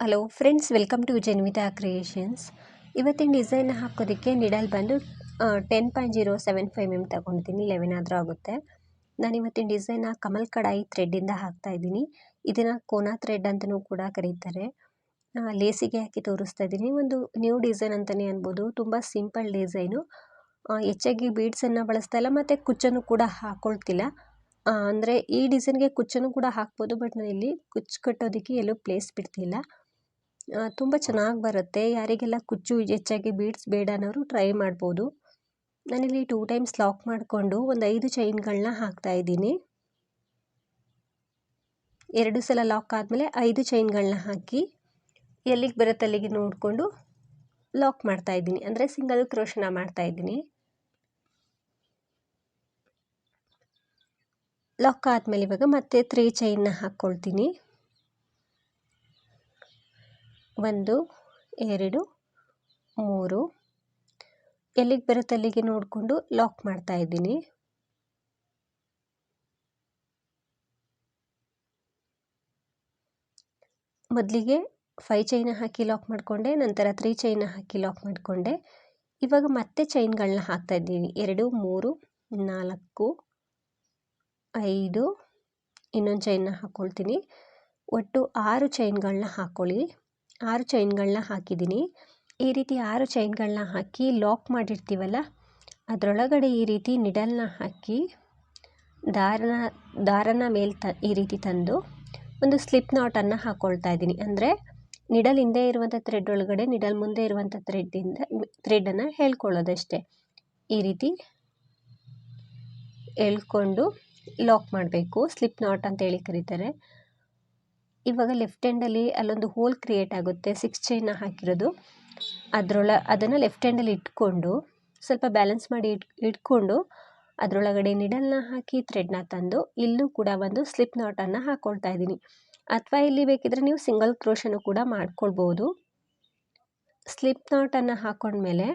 Hello friends welcome to Janvitha creations ಇವತ್ತಿನ design ಹಾಕೋದಕ್ಕೆ needle ಬಂದು ten point zero seven five M ತಗೊಂಡಿದ್ದೀನಿ. Eleven ಆದರೂ ಆಗುತ್ತೆ. ನಾನು ಇವತ್ತಿನ ಡಿಸೈನ್ನ ಕಮಲ್ ಕಡಾಯಿ ಥ್ರೆಡ್ಡಿಂದ ಹಾಕ್ತಾ ಇದ್ದೀನಿ. ಇದನ್ನು ಕೋನಾ ಥ್ರೆಡ್ ಅಂತಲೂ ಕೂಡ ಕರೀತಾರೆ. ಲೇಸಿಗೆ ಹಾಕಿ ತೋರಿಸ್ತಾ ಇದ್ದೀನಿ. ಒಂದು ನ್ಯೂ ಡಿಸೈನ್ ಅಂತಲೇ ಅನ್ಬೋದು. ತುಂಬ ಸಿಂಪಲ್ ಡಿಸೈನು ಹೆಚ್ಚಾಗಿ ಬೀಡ್ಸನ್ನು ಬಳಸ್ತಾ ಇಲ್ಲ, ಮತ್ತು ಕುಚ್ಚನ್ನು ಕೂಡ ಹಾಕ್ಕೊಳ್ತಿಲ್ಲ ಅಂದರೆ ಈ ಡಿಸೈನ್ಗೆ ಕುಚ್ಚನ್ನು ಕೂಡ ಹಾಕ್ಬೋದು ಬಟ್ ನಾನು ಇಲ್ಲಿ ಕುಚ್ಚು ಕಟ್ಟೋದಕ್ಕೆ ಎಲ್ಲೂ ಪ್ಲೇಸ್ ಬಿಡ್ತಿಲ್ಲ. ತುಂಬ ಚೆನ್ನಾಗಿ ಬರುತ್ತೆ. ಯಾರಿಗೆಲ್ಲ ಕುಚ್ಚು ಹೆಚ್ಚಾಗಿ ಬೀಡ್ಸ್ ಬೇಡ ಅನ್ನೋರು ಟ್ರೈ ಮಾಡ್ಬೋದು. ನಾನಿಲ್ಲಿ ಟೂ ಟೈಮ್ಸ್ ಲಾಕ್ ಮಾಡಿಕೊಂಡು ಒಂದು ಐದು ಚೈನ್ಗಳನ್ನ ಹಾಕ್ತಾ ಇದ್ದೀನಿ. ಎರಡು ಸಲ ಲಾಕ್ ಆದಮೇಲೆ ಐದು ಚೈನ್ಗಳನ್ನ ಹಾಕಿ ಎಲ್ಲಿಗೆ ಬರುತ್ತೆ ಅಲ್ಲಿಗೆ ನೋಡಿಕೊಂಡು ಲಾಕ್ ಮಾಡ್ತಾ ಇದ್ದೀನಿ. ಅಂದರೆ ಸಿಂಗಲ್ ಕ್ರೋಶನ ಮಾಡ್ತಾ ಇದ್ದೀನಿ. ಲಾಕ್ ಆದಮೇಲೆ ಇವಾಗ ಮತ್ತೆ ತ್ರೀ ಚೈನ್ನ ಹಾಕ್ಕೊಳ್ತೀನಿ ಒಂದು, ಎರಡು, ಮೂರು. ಎಲ್ಲಿಗೆ ಬರುತ್ತೆ ಅಲ್ಲಿಗೆ ನೋಡಿಕೊಂಡು ಲಾಕ್ ಮಾಡ್ತಾ ಇದ್ದೀನಿ. ಮೊದಲಿಗೆ ಫೈ ಚೈನ ಹಾಕಿ ಲಾಕ್ ಮಾಡಿಕೊಂಡೆ, ನಂತರ ತ್ರೀ ಚೈನ ಹಾಕಿ ಲಾಕ್ ಮಾಡಿಕೊಂಡೆ. ಇವಾಗ ಮತ್ತೆ ಚೈನ್ಗಳನ್ನ ಹಾಕ್ತಾ ಇದ್ದೀನಿ ಎರಡು, ಮೂರು, ನಾಲ್ಕು, ಐದು. ಇನ್ನೊಂದು ಚೈನ್ನ ಹಾಕ್ಕೊಳ್ತೀನಿ ಒಟ್ಟು ಆರು ಚೈನ್ಗಳನ್ನ ಹಾಕ್ಕೊಳ್ಳಿ ಆರು ಚೈನ್ಗಳನ್ನ ಹಾಕಿದ್ದೀನಿ. ಈ ರೀತಿ ಆರು ಚೈನ್ಗಳನ್ನ ಹಾಕಿ ಲಾಕ್ ಮಾಡಿರ್ತೀವಲ್ಲ, ಅದರೊಳಗಡೆ ಈ ರೀತಿ ನಿಡಲನ್ನ ಹಾಕಿ ದಾರನ ದಾರನ ಮೇಲೆ ತ, ಈ ರೀತಿ ತಂದು ಒಂದು ಸ್ಲಿಪ್ ನಾಟನ್ನು ಹಾಕ್ಕೊಳ್ತಾ ಇದ್ದೀನಿ. ಅಂದರೆ ನಿಡಲ್ ಹಿಂದೆ ಇರುವಂಥ ಥ್ರೆಡ್ ಒಳಗಡೆ, ನಿಡಲ್ ಮುಂದೆ ಇರುವಂಥ ಥ್ರೆಡ್ಡಿಂದ ಥ್ರೆಡನ್ನು ಹೇಳ್ಕೊಳ್ಳೋದಷ್ಟೇ. ಈ ರೀತಿ ಎಳ್ಕೊಂಡು ಲಾಕ್ ಮಾಡಬೇಕು. ಸ್ಲಿಪ್ ನಾಟ್ ಅಂತೇಳಿ ಕರೀತಾರೆ. ಇವಾಗ ಲೆಫ್ಟ್ ಹ್ಯಾಂಡಲ್ಲಿ ಅಲ್ಲೊಂದು ಹೋಲ್ ಕ್ರಿಯೇಟ್ ಆಗುತ್ತೆ. ಸಿಕ್ಸ್ ಚೈನ್ನ ಹಾಕಿರೋದು. ಅದರೊಳ, ಅದನ್ನು ಲೆಫ್ಟ್ ಹ್ಯಾಂಡಲ್ಲಿ ಇಟ್ಕೊಂಡು, ಸ್ವಲ್ಪ ಬ್ಯಾಲೆನ್ಸ್ ಮಾಡಿ ಇಟ್, ಇಟ್ಕೊಂಡು, ಅದರೊಳಗಡೆ ನಿಡಲ್ನ ಹಾಕಿ ಥ್ರೆಡ್ನ ತಂದು, ಇಲ್ಲೂ ಕೂಡ ಒಂದು ಸ್ಲಿಪ್ ನಾಟನ್ನು ಹಾಕ್ಕೊಳ್ತಾ ಇದ್ದೀನಿ. ಅಥವಾ ಇಲ್ಲಿ ಬೇಕಿದ್ರೆ ನೀವು ಸಿಂಗಲ್ ಕ್ರೋಶನು ಕೂಡ ಮಾಡ್ಕೊಳ್ಬೋದು. ಸ್ಲಿಪ್ ನಾಟನ್ನು ಹಾಕೊಂಡ್ಮೇಲೆ,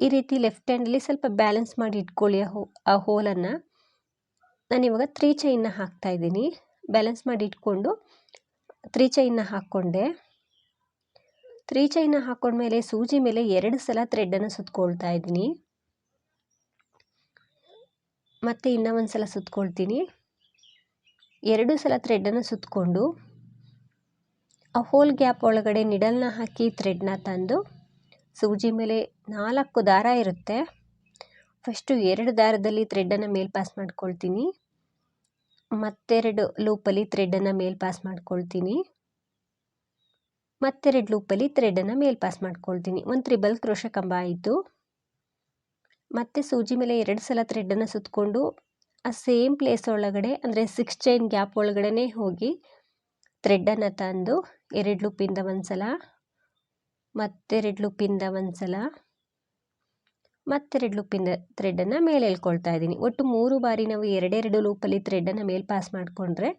ಈ ರೀತಿ ಲೆಫ್ಟ್ ಹ್ಯಾಂಡಲ್ಲಿ ಸ್ವಲ್ಪ ಬ್ಯಾಲೆನ್ಸ್ ಮಾಡಿ ಇಟ್ಕೊಳ್ಳಿ ಆ ಹೋ ಆ ಹೋಲನ್ನು ನಾನಿವಾಗ ತ್ರೀ ಹಾಕ್ತಾ ಇದ್ದೀನಿ. ಬ್ಯಾಲೆನ್ಸ್ ಮಾಡಿ ಇಟ್ಕೊಂಡು ತ್ರೀ ಚೈನ್ನ ಹಾಕ್ಕೊಂಡೆ. ತ್ರೀ ಚೈನ್ನ ಹಾಕ್ಕೊಂಡ್ಮೇಲೆ ಸೂಜಿ ಮೇಲೆ ಎರಡು ಸಲ ಥ್ರೆಡ್ಡನ್ನು ಸುತ್ಕೊಳ್ತಾ ಇದ್ದೀನಿ. ಮತ್ತು ಇನ್ನೂ ಒಂದು ಸಲ ಸುತ್ಕೊಳ್ತೀನಿ. ಎರಡು ಸಲ ಥ್ರೆಡ್ಡನ್ನು ಸುತ್ತಕೊಂಡು ಆ ಹೋಲ್ ಗ್ಯಾಪ್ ಒಳಗಡೆ ನಿಡಲ್ನ ಹಾಕಿ ಥ್ರೆಡ್ನ ತಂದು ಸೂಜಿ ಮೇಲೆ ನಾಲ್ಕು ದಾರ ಇರುತ್ತೆ. ಫಸ್ಟು ಎರಡು ದಾರದಲ್ಲಿ ಥ್ರೆಡ್ಡನ್ನು ಮೇಲ್ ಪಾಸ್ ಮಾಡ್ಕೊಳ್ತೀನಿ. ಮತ್ತೆರಡು ಲೂಪಲ್ಲಿ ಥ್ರೆಡನ್ನು ಮೇಲ್ ಪಾಸ್ ಮಾಡ್ಕೊಳ್ತೀನಿ. ಮತ್ತೆರಡು ಲೂಪಲ್ಲಿ ಥ್ರೆಡನ್ನು ಮೇಲ್ ಪಾಸ್ ಮಾಡ್ಕೊಳ್ತೀನಿ. ಒಂದು ತ್ರಿಬಲ್ ಕ್ರೋಶ ಕಂಬ ಆಯಿತು. ಮತ್ತೆ ಸೂಜಿ ಮೇಲೆ ಎರಡು ಸಲ ಥ್ರೆಡನ್ನು ಸುತ್ತಕೊಂಡು ಆ ಸೇಮ್ ಪ್ಲೇಸ್ ಒಳಗಡೆ, ಅಂದರೆ ಸಿಕ್ಸ್ ಚೈನ್ ಗ್ಯಾಪ್ ಒಳಗಡೆ ಹೋಗಿ ಥ್ರೆಡನ್ನು ತಂದು, ಎರಡು ಲೂಪಿಂದ ಒಂದು ಸಲ ಮತ್ತೆರಡು ಲೂಪಿಂದ ಒಂದು ಸಲ ಮತ್ತೆರಡು ಲೂಪಿಂದ ಥ್ರೆಡನ್ನು ಮೇಲೆ ಎಳ್ಕೊಳ್ತಾ ಇದ್ದೀನಿ. ಒಟ್ಟು ಮೂರು ಬಾರಿ ನಾವು ಎರಡೆರಡು ಲೂಪಲ್ಲಿ ಥ್ರೆಡನ್ನು ಮೇಲೆ ಪಾಸ್ ಮಾಡಿಕೊಂಡ್ರೆ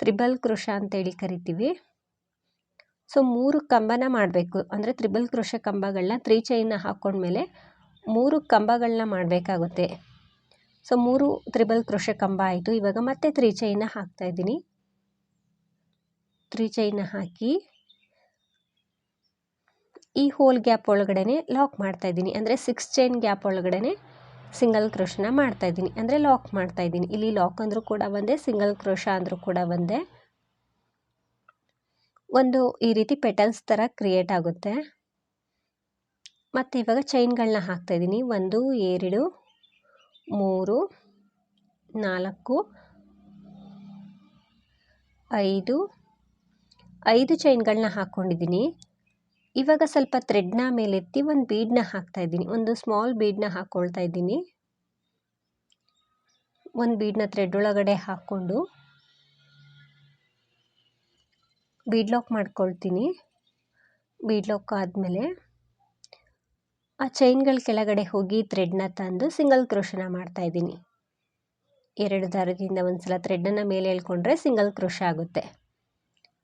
ತ್ರಿಬಲ್ ಕೃಷ ಅಂತೇಳಿ ಕರಿತೀವಿ. ಸೊ ಮೂರು ಕಂಬನ ಮಾಡಬೇಕು. ಅಂದರೆ ತ್ರಿಬಲ್ ಕೃಷ ಕಂಬಗಳನ್ನ ತ್ರೀ ಚೈನ್ನ ಹಾಕ್ಕೊಂಡ್ಮೇಲೆ ಮೂರು ಕಂಬಗಳನ್ನ ಮಾಡಬೇಕಾಗುತ್ತೆ. ಸೊ ಮೂರು ತ್ರಿಬಲ್ ಕೃಷ ಕಂಬ ಆಯಿತು. ಇವಾಗ ಮತ್ತೆ ತ್ರೀ ಚೈನ್ನ ಹಾಕ್ತಾ ಇದ್ದೀನಿ. ತ್ರೀ ಚೈನ್ನ ಹಾಕಿ ಈ ಹೋಲ್ ಗ್ಯಾಪ್ ಒಳಗಡೆ ಲಾಕ್ ಮಾಡ್ತಾ ಇದ್ದೀನಿ. ಅಂದರೆ ಸಿಕ್ಸ್ ಚೈನ್ ಗ್ಯಾಪ್ ಒಳಗಡೆ ಸಿಂಗಲ್ ಕ್ರೋಶನ ಮಾಡ್ತಾ ಇದ್ದೀನಿ. ಅಂದರೆ ಲಾಕ್ ಮಾಡ್ತಾ ಇದ್ದೀನಿ. ಇಲ್ಲಿ ಲಾಕ್ ಅಂದರೂ ಕೂಡ ಒಂದೇ ಸಿಂಗಲ್ ಕ್ರೋಶ ಅಂದರೂ ಕೂಡ ಒಂದೇ. ಒಂದು ಈ ರೀತಿ ಪೆಟಲ್ಸ್ ಥರ ಕ್ರಿಯೇಟ್ ಆಗುತ್ತೆ. ಮತ್ತು ಇವಾಗ ಚೈನ್ಗಳನ್ನ ಹಾಕ್ತಾ ಇದ್ದೀನಿ. ಒಂದು, ಎರಡು, ಮೂರು, ನಾಲ್ಕು, ಐದು ಐದು ಚೈನ್ಗಳನ್ನ ಹಾಕ್ಕೊಂಡಿದ್ದೀನಿ ಇವಾಗ ಸ್ವಲ್ಪ ಥ್ರೆಡ್ನ ಮೇಲೆತ್ತಿ ಒಂದು ಬೀಡನ್ನ ಹಾಕ್ತಾ ಇದ್ದೀನಿ. ಒಂದು ಸ್ಮಾಲ್ ಬೀಡನ್ನ ಹಾಕ್ಕೊಳ್ತಾ ಇದ್ದೀನಿ. ಒಂದು ಬೀಡನ್ನ ಥ್ರೆಡ್ ಒಳಗಡೆ ಹಾಕ್ಕೊಂಡು ಬೀಡ್ಲಾಕ್ ಮಾಡ್ಕೊಳ್ತೀನಿ. ಬೀಡ್ ಲಾಕ್ ಆದಮೇಲೆ ಆ ಚೈನ್ಗಳ ಕೆಳಗಡೆ ಹೋಗಿ ಥ್ರೆಡ್ನ ತಂದು ಸಿಂಗಲ್ ಕ್ರೋಶನ ಮಾಡ್ತಾ ಇದ್ದೀನಿ. ಎರಡು ದಾರದಿಂದ ಒಂದು ಸಲ ಥ್ರೆಡನ್ನು ಮೇಲೆ ಎಳ್ಕೊಂಡ್ರೆ ಸಿಂಗಲ್ ಕ್ರೋಶ ಆಗುತ್ತೆ.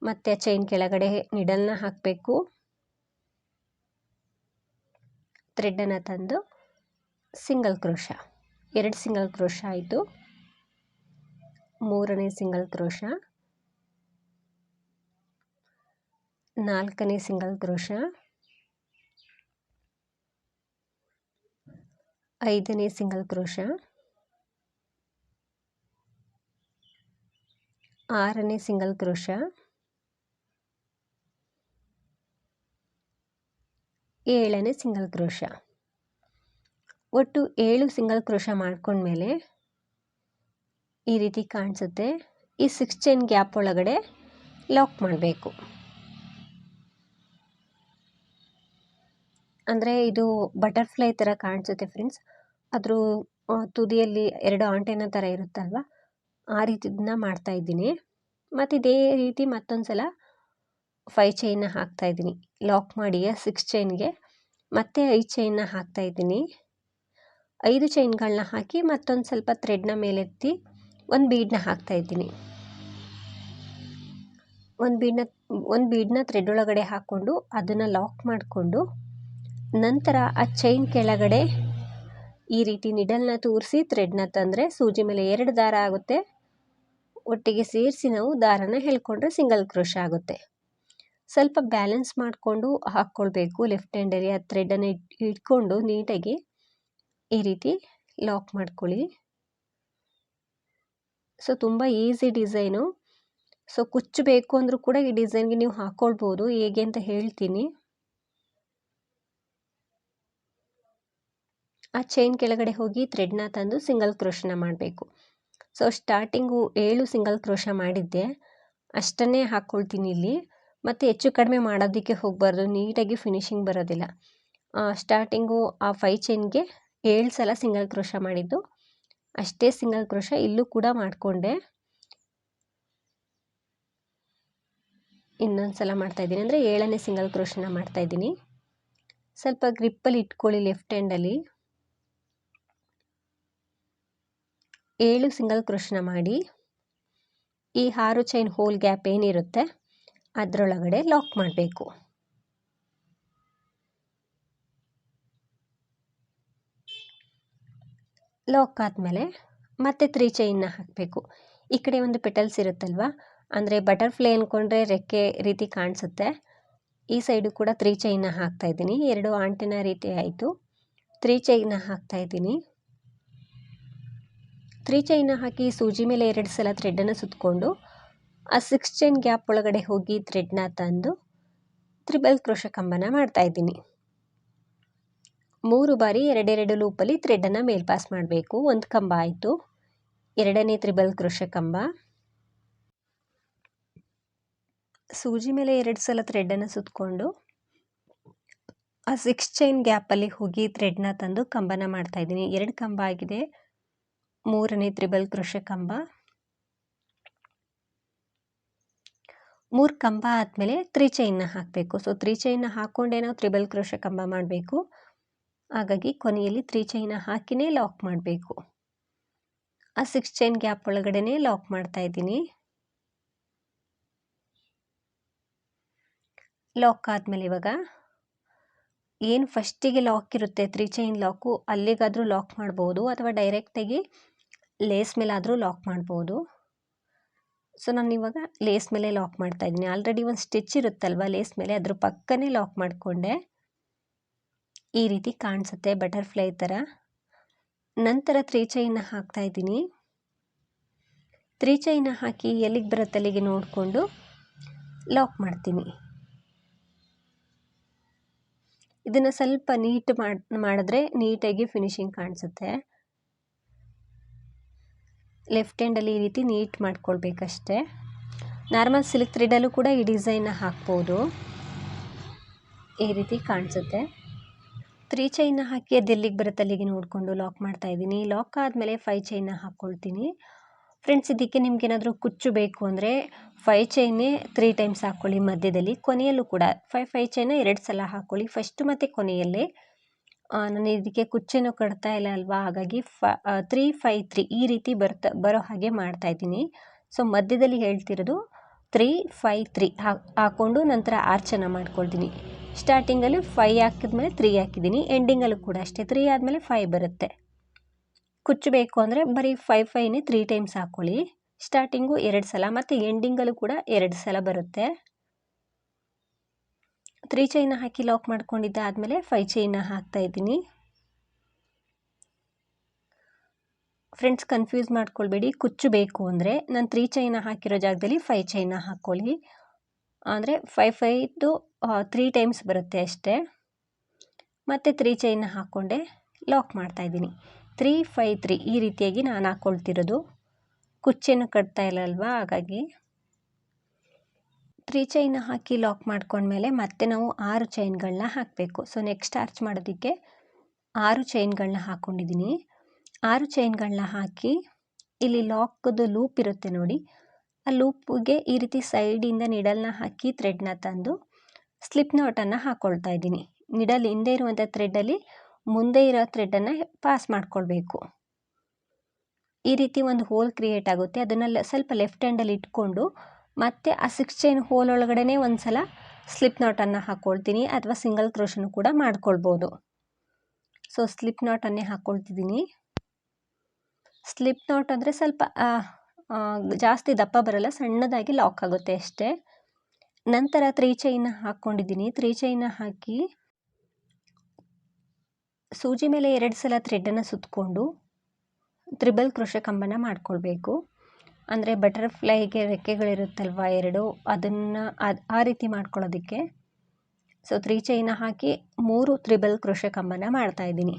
ಮತ್ತು ಚೈನ್ ಕೆಳಗಡೆ ನಿಡಲ್ನ ಹಾಕಬೇಕು. ಥ್ರೆಡನ್ನು ತಂದು ಸಿಂಗಲ್ ಕ್ರೋಶ. ಎರಡು ಸಿಂಗಲ್ ಕ್ರೋಶ ಆಯಿತು. ಮೂರನೇ ಸಿಂಗಲ್ ಕ್ರೋಶ. ನಾಲ್ಕನೇ ಸಿಂಗಲ್ ಕ್ರೋಶ. ಐದನೇ ಸಿಂಗಲ್ ಕ್ರೋಶ. ಆರನೇ ಸಿಂಗಲ್ ಕ್ರೋಶ. ಏಳನೇ ಸಿಂಗಲ್ ಕ್ರೋಶ. ಒಟ್ಟು ಏಳು ಸಿಂಗಲ್ ಕ್ರೋಶ ಮಾಡ್ಕೊಂಡ್ಮೇಲೆ ಈ ರೀತಿ ಕಾಣಿಸುತ್ತೆ. ಈ ಸಿಕ್ಸ್ ಚೈನ್ ಗ್ಯಾಪ್ ಒಳಗಡೆ ಲಾಕ್ ಮಾಡಬೇಕು. ಅಂದರೆ ಇದು ಬಟರ್ಫ್ಲೈ ಥರ ಕಾಣಿಸುತ್ತೆ ಫ್ರೆಂಡ್ಸ್ ಅದ್ರ ತುದಿಯಲ್ಲಿ ಎರಡು ಆಂಟೆನ ಥರ ಇರುತ್ತಲ್ವ? ಆ ರೀತಿದನ್ನ ಮಾಡ್ತಾ ಇದ್ದೀನಿ. ಮತ್ತು ಇದೇ ರೀತಿ ಮತ್ತೊಂದು ಸಲ ಫೈ ಚೈನ ಹಾಕ್ತಾ ಇದ್ದೀನಿ. ಲಾಕ್ ಮಾಡಿ ಸಿಕ್ಸ್ ಚೈನ್ಗೆ ಮತ್ತೆ ಐದು ಚೈನ್ನ ಹಾಕ್ತಾ ಇದ್ದೀನಿ. ಐದು ಚೈನ್ಗಳನ್ನ ಹಾಕಿ ಮತ್ತೊಂದು ಸ್ವಲ್ಪ ಥ್ರೆಡ್ನ ಮೇಲೆತ್ತಿ ಒಂದು ಬೀಡನ್ನ ಹಾಕ್ತಾ ಇದ್ದೀನಿ. ಒಂದು ಬೀಡನ್ನ ಒಂದು ಬೀಡನ್ನ ಥ್ರೆಡ್ ಒಳಗಡೆ ಹಾಕ್ಕೊಂಡು ಅದನ್ನು ಲಾಕ್ ಮಾಡಿಕೊಂಡು ನಂತರ ಆ ಚೈನ್ ಕೆಳಗಡೆ ಈ ರೀತಿ ನಿಡಲ್ನ ತೂರಿಸಿ ಥ್ರೆಡ್ನ ತಂದರೆ ಸೂಜಿ ಮೇಲೆ ಎರಡು ದಾರ ಆಗುತ್ತೆ. ಒಟ್ಟಿಗೆ ಸೇರಿಸಿ ನಾವು ದಾರನ ಹೇಳ್ಕೊಂಡ್ರೆ ಸಿಂಗಲ್ ಕ್ರೋಶ ಆಗುತ್ತೆ. ಸ್ವಲ್ಪ ಬ್ಯಾಲೆನ್ಸ್ ಮಾಡಿಕೊಂಡು ಹಾಕ್ಕೊಳ್ಬೇಕು. ಲೆಫ್ಟ್ ಹ್ಯಾಂಡಲ್ಲಿ ಆ ಥ್ರೆಡನ್ನು ಇಟ್, ಇಟ್ಕೊಂಡು ನೀಟಾಗಿ ಈ ರೀತಿ ಲಾಕ್ ಮಾಡ್ಕೊಳ್ಳಿ. ಸೊ ತುಂಬ ಈಸಿ ಡಿಸೈನು ಸೊ ಕುಚ್ಚಬೇಕು ಅಂದರೂ ಕೂಡ ಈ ಡಿಸೈನ್ಗೆ ನೀವು ಹಾಕ್ಕೊಳ್ಬೋದು. ಹೇಗೆ ಅಂತ ಹೇಳ್ತೀನಿ. ಆ ಚೈನ್ ಕೆಳಗಡೆ ಹೋಗಿ ಥ್ರೆಡ್ನ ತಂದು ಸಿಂಗಲ್ ಕ್ರೋಶನ ಮಾಡಬೇಕು. ಸೊ ಸ್ಟಾರ್ಟಿಂಗು ಏಳು ಸಿಂಗಲ್ ಕ್ರೋಶ ಮಾಡಿದ್ದೆ. ಅಷ್ಟನ್ನೇ ಹಾಕ್ಕೊಳ್ತೀನಿ ಇಲ್ಲಿ. ಮತ್ತು ಹೆಚ್ಚು ಕಡಿಮೆ ಮಾಡೋದಕ್ಕೆ ಹೋಗಬಾರ್ದು, ನೀಟಾಗಿ ಫಿನಿಶಿಂಗ್ ಬರೋದಿಲ್ಲ. ಸ್ಟಾರ್ಟಿಂಗು ಆ ಫೈ ಚೈನ್ಗೆ ಏಳು ಸಲ ಸಿಂಗಲ್ ಕ್ರೋಶ ಮಾಡಿದ್ದು. ಅಷ್ಟೇ ಸಿಂಗಲ್ ಕ್ರೋಶ ಇಲ್ಲೂ ಕೂಡ ಮಾಡಿಕೊಂಡೆ. ಇನ್ನೊಂದು ಸಲ ಮಾಡ್ತಾಯಿದ್ದೀನಿ ಅಂದರೆ ಏಳನೇ ಸಿಂಗಲ್ ಕ್ರೋಶನ ಮಾಡ್ತಾಯಿದ್ದೀನಿ ಸ್ವಲ್ಪ ಗ್ರಿಪ್ಪಲ್ಲಿ ಇಟ್ಕೊಳ್ಳಿ ಲೆಫ್ಟ್ ಹ್ಯಾಂಡಲ್ಲಿ ಏಳು ಸಿಂಗಲ್ ಕ್ರೋಶನ ಮಾಡಿ. ಈ ಆರು ಚೈನ್ ಹೋಲ್ ಗ್ಯಾಪ್ ಏನಿರುತ್ತೆ ಅದರೊಳಗಡೆ ಲಾಕ್ ಮಾಡಬೇಕು. ಲಾಕ್ ಆದಮೇಲೆ ಮತ್ತೆ ತ್ರೀ ಚೈನ್ನ ಹಾಕಬೇಕು. ಈ ಕಡೆ ಒಂದು ಪೆಟಲ್ಸ್ ಇರುತ್ತಲ್ವ? ಅಂದರೆ ಬಟರ್ಫ್ಲೈ ಅಂದ್ಕೊಂಡ್ರೆ ರೆಕ್ಕೆ ರೀತಿ ಕಾಣಿಸುತ್ತೆ. ಈ ಸೈಡು ಕೂಡ ತ್ರೀ ಚೈನ್ನ ಹಾಕ್ತಾ ಇದ್ದೀನಿ. ಎರಡು ಆಂಟಿನ ರೀತಿ ಆಯಿತು. ತ್ರೀ ಚೈನ್ನ ಹಾಕ್ತಾ ಇದ್ದೀನಿ. ತ್ರೀ ಚೈನ್ನ ಹಾಕಿ ಸೂಜಿ ಮೇಲೆ ಎರಡು ಸಲ ಥ್ರೆಡ್ಡನ್ನು ಸುತ್ತಕೊಂಡು ಆ ಸಿಕ್ಸ್ ಚೈನ್ ಗ್ಯಾಪ್ ಒಳಗಡೆ ಹೋಗಿ ಥ್ರೆಡ್ನ ತಂದು ತ್ರಿಬಲ್ ಕ್ರೋಶ ಕಂಬನ ಮಾಡ್ತಾ ಇದ್ದೀನಿ. ಮೂರು ಬಾರಿ ಎರಡೆರಡು ಲೂಪಲ್ಲಿ ಥ್ರೆಡನ್ನು ಮೇಲ್ಪಾಸ್ ಮಾಡಬೇಕು. ಒಂದು ಕಂಬ ಆಯಿತು. ಎರಡನೇ ತ್ರಿಬಲ್ ಕ್ರೋಶ ಕಂಬ ಸೂಜಿ ಮೇಲೆ ಎರಡು ಸಲ ಥ್ರೆಡನ್ನು ಸುತ್ತಕೊಂಡು ಆ ಸಿಕ್ಸ್ ಚೈನ್ ಗ್ಯಾಪಲ್ಲಿ ಹೋಗಿ ಥ್ರೆಡ್ನ ತಂದು ಕಂಬನ ಮಾಡ್ತಾಯಿದ್ದೀನಿ ಎರಡು ಕಂಬ ಆಗಿದೆ. ಮೂರನೇ ತ್ರಿಬಲ್ ಕ್ರೋಶ ಕಂಬ ಮೂರು ಕಂಬ ಆದಮೇಲೆ ತ್ರೀ ಚೈನ್ನ ಹಾಕಬೇಕು. ಸೊ ತ್ರೀ ಚೈನ್ನ ಹಾಕ್ಕೊಂಡೇ ನಾವು ತ್ರಿಬಲ್ ಕ್ರೋಶ ಕಂಬ ಮಾಡಬೇಕು. ಹಾಗಾಗಿ ಕೊನೆಯಲ್ಲಿ ತ್ರೀ ಚೈನ ಹಾಕಿನೇ ಲಾಕ್ ಮಾಡಬೇಕು. ಆ ಸಿಕ್ಸ್ ಚೈನ್ ಗ್ಯಾಪ್ ಒಳಗಡೆನೇ ಲಾಕ್ ಮಾಡ್ತಾ ಇದ್ದೀನಿ. ಲಾಕ್ ಆದಮೇಲೆ ಇವಾಗ ಏನು ಫಸ್ಟಿಗೆ ಲಾಕ್ ಇರುತ್ತೆ ತ್ರೀ ಚೈನ್ ಲಾಕು ಅಲ್ಲಿಗಾದರೂ ಲಾಕ್ ಮಾಡ್ಬೋದು ಅಥವಾ ಡೈರೆಕ್ಟಾಗಿ ಲೇಸ್ ಮೇಲಾದರೂ ಲಾಕ್ ಮಾಡ್ಬೋದು. ಸೊ ನಾನು ಇವಾಗ ಲೇಸ್ ಮೇಲೆ ಲಾಕ್ ಮಾಡ್ತಾ ಇದ್ದೀನಿ. ಆಲ್ರೆಡಿ ಒಂದು ಸ್ಟಿಚ್ ಇರುತ್ತಲ್ವ ಲೇಸ್ ಮೇಲೆ? ಅದ್ರ ಪಕ್ಕನೇ ಲಾಕ್ ಮಾಡಿಕೊಂಡೆ. ಈ ರೀತಿ ಕಾಣಿಸುತ್ತೆ ಬಟರ್ಫ್ಲೈ ಥರ ನಂತರ ತ್ರೀ ಚೈನ ಹಾಕ್ತಾ ಇದ್ದೀನಿ. ತ್ರೀ ಚೈನ ಹಾಕಿ ಎಲ್ಲಿಗೆ ಬರುತ್ತೆ ಅಲ್ಲಿಗೆ ನೋಡಿಕೊಂಡು ಲಾಕ್ ಮಾಡ್ತೀನಿ. ಇದನ್ನು ಸ್ವಲ್ಪ ನೀಟ್ ಮಾಡಿ, ಮಾಡಿದ್ರೆ ನೀಟಾಗಿ ಫಿನಿಶಿಂಗ್ ಕಾಣಿಸುತ್ತೆ. ಲೆಫ್ಟ್ ಹ್ಯಾಂಡಲ್ಲಿ ಈ ರೀತಿ ನೀಟ್ ಮಾಡ್ಕೊಳ್ಬೇಕಷ್ಟೆ. ನಾರ್ಮಲ್ ಸಿಲ್ಕ್ ಥ್ರೆಡಲ್ಲೂ ಕೂಡ ಈ ಡಿಸೈನ್ನ ಹಾಕ್ಬೋದು. ಈ ರೀತಿ ಕಾಣಿಸುತ್ತೆ. ತ್ರೀ ಚೈನ್ನ ಹಾಕಿ ಅದು ಎಲ್ಲಿಗೆ ಬರುತ್ತೆ ಅಲ್ಲಿಗೆ ನೋಡಿಕೊಂಡು ಲಾಕ್ ಮಾಡ್ತಾ ಇದ್ದೀನಿ. ಲಾಕ್ ಆದಮೇಲೆ ಫೈವ್ ಚೈನ್ನ ಹಾಕ್ಕೊಳ್ತೀನಿ ಫ್ರೆಂಡ್ಸ್ ಇದಕ್ಕೆ ನಿಮ್ಗೆ ಏನಾದರೂ ಕುಚ್ಚು ಬೇಕು ಅಂದರೆ ಫೈ ಚೈನೇ ತ್ರೀ ಟೈಮ್ಸ್ ಹಾಕ್ಕೊಳ್ಳಿ ಮಧ್ಯದಲ್ಲಿ. ಕೊನೆಯಲ್ಲೂ ಕೂಡ ಫೈ ಫೈ ಚೈನ ಎರಡು ಸಲ ಹಾಕ್ಕೊಳ್ಳಿ ಫಸ್ಟು ಮತ್ತು ಕೊನೆಯಲ್ಲೇ. ನಾನು ಇದಕ್ಕೆ ಕುಚ್ಚನ್ನು ಕಟ್ತಾ ಇಲ್ಲ ಅಲ್ವಾ? ಹಾಗಾಗಿ ಫ ತ್ರೀ ಫೈ ತ್ರೀ ಈ ರೀತಿ ಬರ್ತಾ, ಬರೋ ಹಾಗೆ ಮಾಡ್ತಾ ಇದ್ದೀನಿ. ಸೊ ಮಧ್ಯದಲ್ಲಿ ಹೇಳ್ತಿರೋದು ತ್ರೀ ಫೈ ತ್ರೀ ಹಾಕ್ಕೊಂಡು ನಂತರ ಆರ್ಚನ ಮಾಡ್ಕೊಳ್ತೀನಿ. ಸ್ಟಾರ್ಟಿಂಗಲ್ಲಿ ಫೈ ಹಾಕಿದ್ಮೇಲೆ ತ್ರೀ ಹಾಕಿದ್ದೀನಿ. ಎಂಡಿಂಗಲ್ಲೂ ಕೂಡ ಅಷ್ಟೇ. ತ್ರೀ ಆದಮೇಲೆ ಫೈ ಬರುತ್ತೆ. ಕುಚ್ಚು ಬೇಕು ಅಂದರೆ ಬರೀ ಫೈ ಫೈನೇ ತ್ರೀ ಟೈಮ್ಸ್ ಹಾಕ್ಕೊಳ್ಳಿ ಸ್ಟಾರ್ಟಿಂಗು ಎರಡು ಸಲ, ಮತ್ತು ಎಂಡಿಂಗಲ್ಲೂ ಕೂಡ ಎರಡು ಸಲ ಬರುತ್ತೆ. ತ್ರೀ ಚೈನ ಹಾಕಿ ಲಾಕ್ ಮಾಡ್ಕೊಂಡಿದ್ದಾದಮೇಲೆ ಫೈವ್ ಚೈನ ಹಾಕ್ತಾ ಇದ್ದೀನಿ. ಫ್ರೆಂಡ್ಸ್ ಕನ್ಫ್ಯೂಸ್ ಮಾಡ್ಕೊಳ್ಬೇಡಿ. ಕುಚ್ಚು ಬೇಕು ಅಂದರೆ ನಾನು ತ್ರೀ ಚೈನ ಹಾಕಿರೋ ಜಾಗದಲ್ಲಿ ಫೈವ್ ಚೈನ ಹಾಕ್ಕೊಳ್ಳಿ ಅಂದರೆ ಫೈ ಫೈದು ತ್ರೀ ಟೈಮ್ಸ್ ಬರುತ್ತೆ ಅಷ್ಟೇ. ಮತ್ತು ತ್ರೀ ಚೈನ ಹಾಕ್ಕೊಂಡೆ ಲಾಕ್ ಮಾಡ್ತಾಯಿದ್ದೀನಿ ತ್ರೀ ಫೈವ್ ತ್ರೀ ಈ ರೀತಿಯಾಗಿ ನಾನು ಹಾಕ್ಕೊಳ್ತಿರೋದು ಕುಚ್ಚೇನು ಕಟ್ತಾ ಇಲ್ಲ ಅಲ್ವಾ? ಹಾಗಾಗಿ ತ್ರೀ ಚೈನ್ ಹಾಕಿ ಲಾಕ್ ಮಾಡ್ಕೊಂಡ್ಮೇಲೆ ಮತ್ತೆ ನಾವು ಆರು ಚೈನ್ಗಳನ್ನ ಹಾಕಬೇಕು. ಸೊ ನೆಕ್ಸ್ಟ್ ಆರ್ಚ್ ಮಾಡೋದಕ್ಕೆ ಆರು ಚೈನ್ಗಳನ್ನ ಹಾಕ್ಕೊಂಡಿದ್ದೀನಿ ಆರು ಚೈನ್ಗಳನ್ನ ಹಾಕಿ ಇಲ್ಲಿ ಲಾಕ್ದು ಲೂಪ್ ಇರುತ್ತೆ ನೋಡಿ. ಆ ಲೂಪ್ಗೆ ಈ ರೀತಿ ಸೈಡಿಂದ ನಿಡಲ್ನ ಹಾಕಿ ಥ್ರೆಡ್ನ ತಂದು ಸ್ಲಿಪ್ ನೋಟನ್ನು ಹಾಕ್ಕೊಳ್ತಾ ಇದ್ದೀನಿ. ನಿಡಲ್ ಹಿಂದೆ ಇರುವಂಥ ಥ್ರೆಡ್ಡಲ್ಲಿ ಮುಂದೆ ಇರೋ ಥ್ರೆಡ್ಡನ್ನು ಪಾಸ್ ಮಾಡ್ಕೊಳ್ಬೇಕು. ಈ ರೀತಿ ಒಂದು ಹೋಲ್ ಕ್ರಿಯೇಟ್ ಆಗುತ್ತೆ. ಅದನ್ನು ಸ್ವಲ್ಪ ಲೆಫ್ಟ್ ಹ್ಯಾಂಡಲ್ಲಿ ಇಟ್ಕೊಂಡು ಮತ್ತು ಆ ಸಿಕ್ಸ್ ಚೈನ್ ಹೋಲ್ ಒಳಗಡೆ ಒಂದು ಸಲ ಸ್ಲಿಪ್ ನಾಟನ್ನು ಹಾಕ್ಕೊಳ್ತೀನಿ ಅಥವಾ ಸಿಂಗಲ್ ಕ್ರೋಶನು ಕೂಡ ಮಾಡ್ಕೊಳ್ಬೋದು. ಸೊ ಸ್ಲಿಪ್ ನಾಟನ್ನೇ ಹಾಕ್ಕೊಳ್ತಿದ್ದೀನಿ ಸ್ಲಿಪ್ ನಾಟ್ ಅಂದರೆ ಸ್ವಲ್ಪ ಜಾಸ್ತಿ ದಪ್ಪ ಬರಲ್ಲ, ಸಣ್ಣದಾಗಿ ಲಾಕ್ ಆಗುತ್ತೆ ಅಷ್ಟೇ. ನಂತರ ತ್ರೀ ಚೈನ ಹಾಕ್ಕೊಂಡಿದ್ದೀನಿ ತ್ರೀ ಚೈನ ಹಾಕಿ ಸೂಜಿ ಮೇಲೆ ಎರಡು ಸಲ ಥ್ರೆಡನ್ನು ಸುತ್ತಕೊಂಡು ತ್ರಿಬಲ್ ಕೃಷ ಕಂಬನ ಮಾಡ್ಕೊಳ್ಬೇಕು. ಅಂದರೆ ಬಟರ್ಫ್ಲೈಗೆ ರೆಕ್ಕೆಗಳಿರುತ್ತಲ್ವ ಎರಡು, ಅದನ್ನು ಅದು ಆ ರೀತಿ ಮಾಡ್ಕೊಳ್ಳೋದಕ್ಕೆ. ಸೊ ತ್ರೀ ಚೈನ ಹಾಕಿ ಮೂರು ತ್ರಿಬಲ್ ಕೃಷ ಕಂಬನ ಮಾಡ್ತಾಯಿದ್ದೀನಿ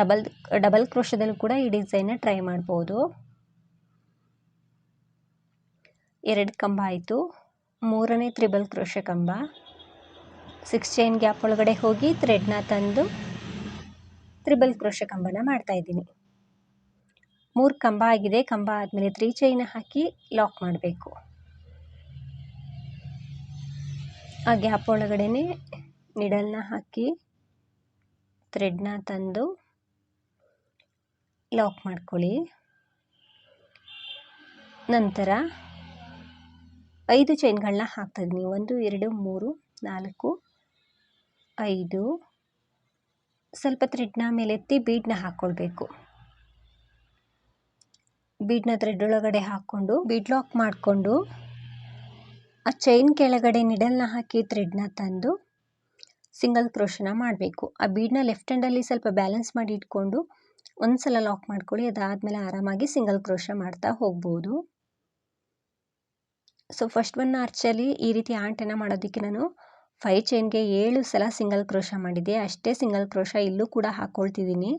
ಡಬಲ್ ಡಬಲ್ ಕ್ರೋಶದಲ್ಲೂ ಕೂಡ ಈ ಡಿಸೈನ್ನ ಟ್ರೈ ಮಾಡ್ಬೋದು. ಎರಡು ಕಂಬ ಆಯಿತು. ಮೂರನೇ ತ್ರಿಬಲ್ ಕ್ರೋಶ ಕಂಬ. ಸಿಕ್ಸ್ ಚೈನ್ ಗ್ಯಾಪ್ ಒಳಗಡೆ ಹೋಗಿ ಥ್ರೆಡ್ನ ತಂದು ತ್ರಿಬಲ್ ಕ್ರೋಶ ಕಂಬನ ಮಾಡ್ತಾಯಿದ್ದೀನಿ ಮೂರು ಕಂಬ ಆಗಿದೆ. ಕಂಬ ಆದಮೇಲೆ ತ್ರೀ ಚೈನ ಹಾಕಿ ಲಾಕ್ ಮಾಡಬೇಕು. ಆ ಗ್ಯಾಪ್ ಒಳಗಡೆ ನಿಡಲ್ನ ಹಾಕಿ ಥ್ರೆಡ್ನ ತಂದು ಲಾಕ್ ಮಾಡ್ಕೊಳ್ಳಿ. ನಂತರ ಐದು ಚೈನ್ಗಳನ್ನ ಹಾಕ್ತಾಯಿದ್ದೀನಿ ಒಂದು, ಎರಡು, ಮೂರು, ನಾಲ್ಕು, ಐದು. ಸ್ವಲ್ಪ ಥ್ರೆಡ್ನ ಮೇಲೆತ್ತಿ ಬೀಡನ್ನ ಹಾಕ್ಕೊಳ್ಬೇಕು. ಬೀಡನ್ನ ಥ್ರೆಡ್ ಒಳಗಡೆ ಹಾಕ್ಕೊಂಡು, ಬೀಡ್ ಲಾಕ್ ಮಾಡಿಕೊಂಡು, ಆ ಚೈನ್ ಕೆಳಗಡೆ ನಿಡಲ್ನ ಹಾಕಿ ಥ್ರೆಡ್ನ ತಂದು ಸಿಂಗಲ್ ಕ್ರೋಶನ ಮಾಡಬೇಕು. ಆ ಬೀಡ್ನ ಲೆಫ್ಟ್ ಹ್ಯಾಂಡಲ್ಲಿ ಸ್ವಲ್ಪ ಬ್ಯಾಲೆನ್ಸ್ ಮಾಡಿ ಇಟ್ಕೊಂಡು ಒಂದು ಸಲ ಲಾಕ್ ಮಾಡ್ಕೊಳ್ಳಿ, ಅದಾದಮೇಲೆ ಆರಾಮಾಗಿ ಸಿಂಗಲ್ ಕ್ರೋಶ ಮಾಡ್ತಾ ಹೋಗ್ಬೋದು. ಸೊ ಫಸ್ಟ್ ಒನ್ ಆರ್ಚಲ್ಲಿ ಈ ರೀತಿ ಆಂಟನ್ನು ಮಾಡೋದಕ್ಕೆ ನಾನು ಫೈ ಚೈನ್ಗೆ ಏಳು ಸಲ ಸಿಂಗಲ್ ಕ್ರೋಶ ಮಾಡಿದ್ದೆ. ಅಷ್ಟೇ ಸಿಂಗಲ್ ಕ್ರೋಶ ಇಲ್ಲೂ ಕೂಡ ಹಾಕ್ಕೊಳ್ತಿದ್ದೀನಿ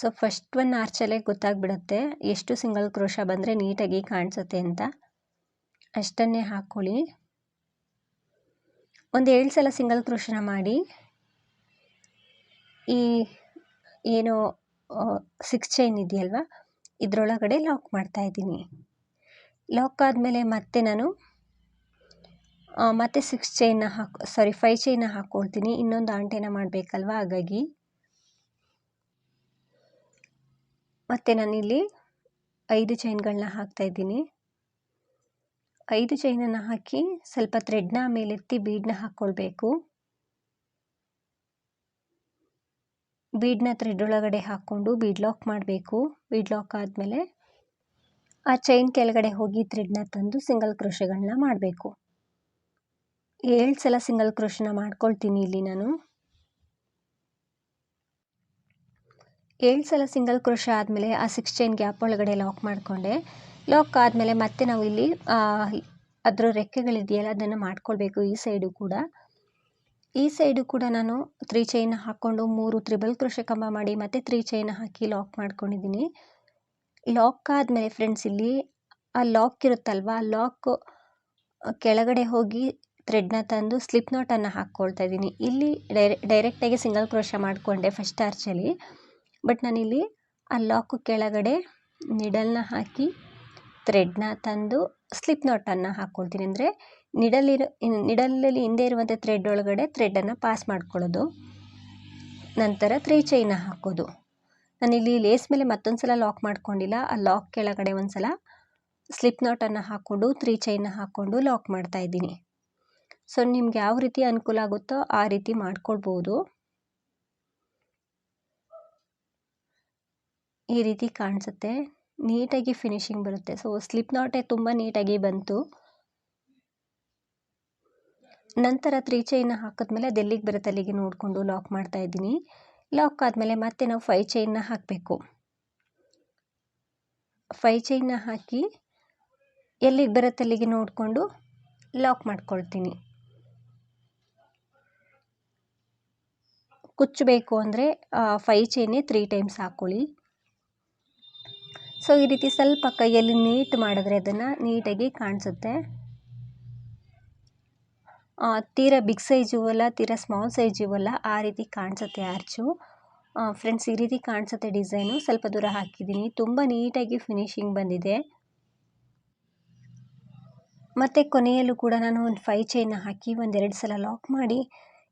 ಸೊ ಫಸ್ಟ್ ಒನ್ ಆರ್ಚಲ್ಲೇ ಗೊತ್ತಾಗ್ಬಿಡುತ್ತೆ. ಎಷ್ಟು ಸಿಂಗಲ್ ಕ್ರೋಶ ಬಂದರೆ ನೀಟಾಗಿ ಕಾಣಿಸುತ್ತೆ ಅಂತ. ಅಷ್ಟನ್ನೇ ಹಾಕ್ಕೊಳ್ಳಿ ಒಂದು ಏಳು ಸಲ ಸಿಂಗಲ್ ಕ್ರೋಶನ ಮಾಡಿ. ಈ ಏನು ಸಿಕ್ಸ್ ಚೈನ್ ಇದೆಯಲ್ವ? ಇದರೊಳಗಡೆ ಲಾಕ್ ಮಾಡ್ತಾ ಇದ್ದೀನಿ. ಲಾಕ್ ಆದಮೇಲೆ ಮತ್ತೆ ನಾನು ಮತ್ತೆ ಸಿಕ್ಸ್ ಚೈನ್ನ ಹಾಕಿ ಸಾರಿ ಫೈವ್ ಚೈನ ಹಾಕ್ಕೊಳ್ತೀನಿ ಇನ್ನೊಂದು ಆಂಟೇನ ಮಾಡಬೇಕಲ್ವ? ಹಾಗಾಗಿ. ಮತ್ತು ನಾನಿಲ್ಲಿ ಐದು ಚೈನ್ಗಳನ್ನ ಹಾಕ್ತಾಯಿದ್ದೀನಿ ಐದು ಚೈನನ್ನು ಹಾಕಿ ಸ್ವಲ್ಪ ಥ್ರೆಡ್ನ ಮೇಲೆತ್ತಿ ಬೀಡನ್ನ ಹಾಕ್ಕೊಳ್ಬೇಕು ಬೀಡನ್ನ ಥ್ರೆಡ್ ಒಳಗಡೆ ಹಾಕ್ಕೊಂಡು ಬೀಡ್ ಲಾಕ್ ಮಾಡಬೇಕು. ಬೀಡ್ ಲಾಕ್ ಆದಮೇಲೆ ಆ ಚೈನ್ ಕೆಳಗಡೆ ಹೋಗಿ ಥ್ರೆಡ್ನ ತಂದು ಸಿಂಗಲ್ ಕ್ರೋಶಗಳನ್ನ ಮಾಡಬೇಕು. ಏಳು ಸಲ ಸಿಂಗಲ್ ಕ್ರೋಶನ ಮಾಡ್ಕೊಳ್ತೀನಿ ಇಲ್ಲಿ ನಾನು. ಏಳು ಸಲ ಸಿಂಗಲ್ ಕ್ರೋಶ ಆದಮೇಲೆ ಆ ಸಿಕ್ಸ್ ಚೈನ್ ಗ್ಯಾಪ್ ಒಳಗಡೆ ಲಾಕ್ ಮಾಡಿಕೊಂಡೆ. ಲಾಕ್ ಆದಮೇಲೆ ಮತ್ತೆ ನಾವು ಇಲ್ಲಿ ಅದರ ರೆಕ್ಕೆಗಳಿದೆಯಲ್ಲ ಅದನ್ನು ಮಾಡ್ಕೊಳ್ಬೇಕು ಈ ಸೈಡು ಕೂಡ. ಈ ಸೈಡು ಕೂಡ ನಾನು ತ್ರೀ ಚೈನ್ ಹಾಕ್ಕೊಂಡು ಮೂರು ತ್ರಿಬಲ್ ಕ್ರೋಶ ಕಂಬ ಮಾಡಿ ಮತ್ತೆ ತ್ರೀ ಚೈನ್ ಹಾಕಿ ಲಾಕ್ ಮಾಡ್ಕೊಂಡಿದ್ದೀನಿ. ಲಾಕ್ ಆದಮೇಲೆ ಫ್ರೆಂಡ್ಸ್ ಇಲ್ಲಿ ಆ ಲಾಕ್ ಇರುತ್ತಲ್ವ, ಆ ಲಾಕ್ ಕೆಳಗಡೆ ಹೋಗಿ ಥ್ರೆಡ್ನ ತಂದು ಸ್ಲಿಪ್ ನೋಟನ್ನು ಹಾಕ್ಕೊಳ್ತಾ ಇದ್ದೀನಿ. ಇಲ್ಲಿ ಡೈರೆ ಡೈರೆಕ್ಟಾಗಿ ಸಿಂಗಲ್ ಕ್ರೋಶ ಮಾಡಿಕೊಂಡೆ ಫಸ್ಟ್ ಆರ್ಚಲ್ಲಿ ಬಟ್ ನಾನಿಲ್ಲಿ ಆ ಲಾಕ್ ಕೆಳಗಡೆ ನಿಡಲ್ನ ಹಾಕಿ ಥ್ರೆಡ್ನ ತಂದು ಸ್ಲಿಪ್ ನಾಟನ್ನು ಹಾಕ್ಕೊಳ್ತೀನಿ ಅಂದರೆ ನಿಡಲಿರೋ ನಿಡಲಲ್ಲಿ ಹಿಂದೆ ಇರುವಂಥ ಥ್ರೆಡ್ ಒಳಗಡೆ ಥ್ರೆಡನ್ನು ಪಾಸ್ ಮಾಡ್ಕೊಳ್ಳೋದು. ನಂತರ ತ್ರೀ ಚೈನ ಹಾಕೋದು. ನಾನಿಲ್ಲಿ ಲೇಸ್ ಮೇಲೆ ಮತ್ತೊಂದು ಸಲ ಲಾಕ್ ಮಾಡ್ಕೊಂಡಿಲ್ಲ. ಆ ಲಾಕ್ ಕೆಳಗಡೆ ಒಂದು ಸಲ ಸ್ಲಿಪ್ ನಾಟನ್ನು ಹಾಕ್ಕೊಂಡು ತ್ರೀ ಚೈನ ಹಾಕ್ಕೊಂಡು ಲಾಕ್ ಮಾಡ್ತಾ ಇದ್ದೀನಿ. ಸೊ ನಿಮ್ಗೆ ಯಾವ ರೀತಿ ಅನುಕೂಲ ಆಗುತ್ತೋ ಆ ರೀತಿ ಮಾಡ್ಕೊಳ್ಬೋದು. ಈ ರೀತಿ ಕಾಣಿಸುತ್ತೆ. ನೀಟಾಗಿ ಫಿನಿಶಿಂಗ್ ಬರುತ್ತೆ. ಸೊ ಸ್ಲಿಪ್ ನಾಟೇ ತುಂಬ ನೀಟಾಗಿ ಬಂತು. ನಂತರ ತ್ರೀ ಚೈನ್ ಹಾಕಿದ್ಮೇಲೆ ಅದೆಲ್ಲಿಗೆ ಬರುತ್ತೆ ಅಲ್ಲಿಗೆ ನೋಡಿಕೊಂಡು ಲಾಕ್ ಮಾಡ್ತಾ ಇದ್ದೀನಿ. ಲಾಕ್ ಆದಮೇಲೆ ಮತ್ತೆ ನಾವು ಫೈ ಚೈನ್ನ ಹಾಕಬೇಕು. ಫೈ ಚೈನ್ನ ಹಾಕಿ ಎಲ್ಲಿಗೆ ಬರುತ್ತೆ ಅಲ್ಲಿಗೆ ನೋಡಿಕೊಂಡು ಲಾಕ್ ಮಾಡ್ಕೊಳ್ತೀನಿ. ಕುಚ್ಚಬೇಕು ಅಂದರೆ ಫೈ ಚೈನೇ ತ್ರೀ ಟೈಮ್ಸ್ ಹಾಕ್ಕೊಳ್ಳಿ ಸೊ, ಈ ರೀತಿ ಸ್ವಲ್ಪ ಕೈಯಲ್ಲಿ ನೀಟ್ ಮಾಡಿದ್ರೆ ಅದನ್ನು ನೀಟಾಗಿ ಕಾಣಿಸುತ್ತೆ. ತೀರಾ ಬಿಗ್ ಸೈಜ್ ಇವಲ್ಲ ತೀರ ಸ್ಮಾಲ್ ಸೈಜು ಅಲ್ಲ ಆ ರೀತಿ ಕಾಣಿಸುತ್ತೆ ಆರ್ಚು. ಫ್ರೆಂಡ್ಸ್, ಈ ರೀತಿ ಕಾಣಿಸುತ್ತೆ ಡಿಸೈನು. ಸ್ವಲ್ಪ ದೂರ ಹಾಕಿದ್ದೀನಿ. ತುಂಬ ನೀಟಾಗಿ ಫಿನಿಶಿಂಗ್ ಬಂದಿದೆ. ಮತ್ತು ಕೊನೆಯಲ್ಲೂ ಕೂಡ ನಾನು ಒಂದು ಫೈ ಚೈನ್ನ ಹಾಕಿ ಒಂದೆರಡು ಸಲ ಲಾಕ್ ಮಾಡಿ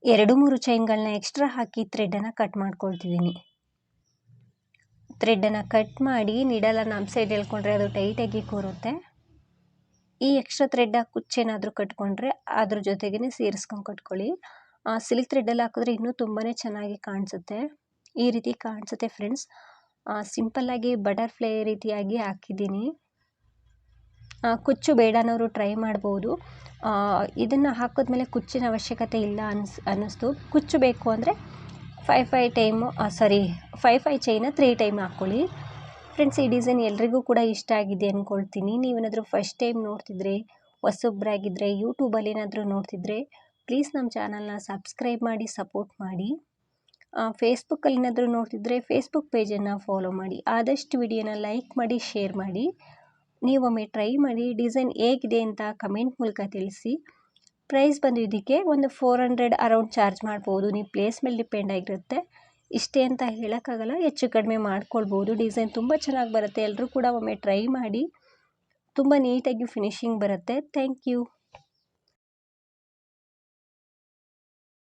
ಎರಡು ಮೂರು ಚೈನ್ಗಳನ್ನ ಎಕ್ಸ್ಟ್ರಾ ಹಾಕಿ ಥ್ರೆಡನ್ನು ಕಟ್ ಮಾಡ್ಕೊಳ್ತಿದ್ದೀನಿ. ಥ್ರೆಡನ್ನು ಕಟ್ ಮಾಡಿ ನೀಡಲ್ಲ ನಮ್ಮ ಸೈಡ್ ಎಳ್ಕೊಂಡ್ರೆ ಅದು ಟೈಟಾಗಿ ಕೂರುತ್ತೆ. ಈ ಎಕ್ಸ್ಟ್ರಾ ಥ್ರೆಡ್ ಕುಚ್ಚೇನಾದರೂ ಕಟ್ಕೊಂಡ್ರೆ ಅದ್ರ ಜೊತೆಗೇ ಸೇರಿಸ್ಕೊಂಡು ಕಟ್ಕೊಳ್ಳಿ. ಸಿಲ್ಕ್ ಥ್ರೆಡ್ಡಲ್ಲಿ ಹಾಕಿದ್ರೆ ಇನ್ನೂ ತುಂಬಾ ಚೆನ್ನಾಗಿ ಕಾಣಿಸುತ್ತೆ. ಈ ರೀತಿ ಕಾಣಿಸುತ್ತೆ ಫ್ರೆಂಡ್ಸ್. ಸಿಂಪಲ್ಲಾಗಿ ಬಟರ್ಫ್ಲೈ ರೀತಿಯಾಗಿ ಹಾಕಿದ್ದೀನಿ. ಕುಚ್ಚು ಬೇಡನವರು ಟ್ರೈ ಮಾಡ್ಬೋದು. ಇದನ್ನು ಹಾಕಿದ್ಮೇಲೆ ಕುಚ್ಚಿನ ಅವಶ್ಯಕತೆ ಇಲ್ಲ ಅನ್ಸ್ ಅನ್ನಿಸ್ತು. ಕುಚ್ಚು ಬೇಕು ಅಂದರೆ five five time sorry five five ಚೈನ ತ್ರೀ ಟೈಮ್ ಹಾಕ್ಕೊಳ್ಳಿ ಫ್ರೆಂಡ್ಸ್ ಈ ಡಿಸೈನ್ ಎಲ್ರಿಗೂ ಕೂಡ ಇಷ್ಟ ಆಗಿದೆ ಅಂದ್ಕೊಳ್ತೀನಿ ನೀವೇನಾದರೂ ಫಸ್ಟ್ ಟೈಮ್ ನೋಡ್ತಿದ್ರೆ ಹೊಸೊಬ್ಬರಾಗಿದ್ದರೆ ಯೂಟ್ಯೂಬಲ್ಲಿ ಏನಾದರೂ ನೋಡ್ತಿದ್ರೆ ಪ್ಲೀಸ್ ನಮ್ಮ ಚಾನಲ್ನ ಸಬ್ಸ್ಕ್ರೈಬ್ ಮಾಡಿ ಸಪೋರ್ಟ್ ಮಾಡಿ. ಫೇಸ್ಬುಕ್ಕಲ್ಲಿ ಏನಾದರೂ ನೋಡ್ತಿದ್ರೆ ಫೇಸ್ಬುಕ್ ಪೇಜನ್ನು ಫಾಲೋ ಮಾಡಿ. ಆದಷ್ಟು ವಿಡಿಯೋನ ಲೈಕ್ ಮಾಡಿ ಶೇರ್ ಮಾಡಿ. ನೀವೊಮ್ಮೆ ಟ್ರೈ ಮಾಡಿ ಡಿಸೈನ್ ಹೇಗಿದೆ ಅಂತ ಕಮೆಂಟ್ ಮೂಲಕ ತಿಳಿಸಿ. ಪ್ರೈಸ್ ಬಂದು ಇದಕ್ಕೆ ಒಂದು ಫೋರ್ ಹಂಡ್ರೆಡ್ ಅರೌಂಡ್ ಚಾರ್ಜ್ ಮಾಡ್ಬೋದು. ನೀವು ಪ್ಲೇಸ್ ಮೇಲೆ ಡಿಪೆಂಡ್ ಆಗಿರುತ್ತೆ. ಇಷ್ಟೇ ಅಂತ ಹೇಳೋಕ್ಕಾಗಲ್ಲ, ಹೆಚ್ಚು ಕಡಿಮೆ ಮಾಡ್ಕೊಳ್ಬೋದು. ಡಿಸೈನ್ ತುಂಬ ಚೆನ್ನಾಗಿ ಬರುತ್ತೆ. ಎಲ್ಲರೂ ಕೂಡ ಒಮ್ಮೆ ಟ್ರೈ ಮಾಡಿ. ತುಂಬ ನೀಟಾಗಿ ಫಿನಿಶಿಂಗ್ ಬರುತ್ತೆ. Thank you.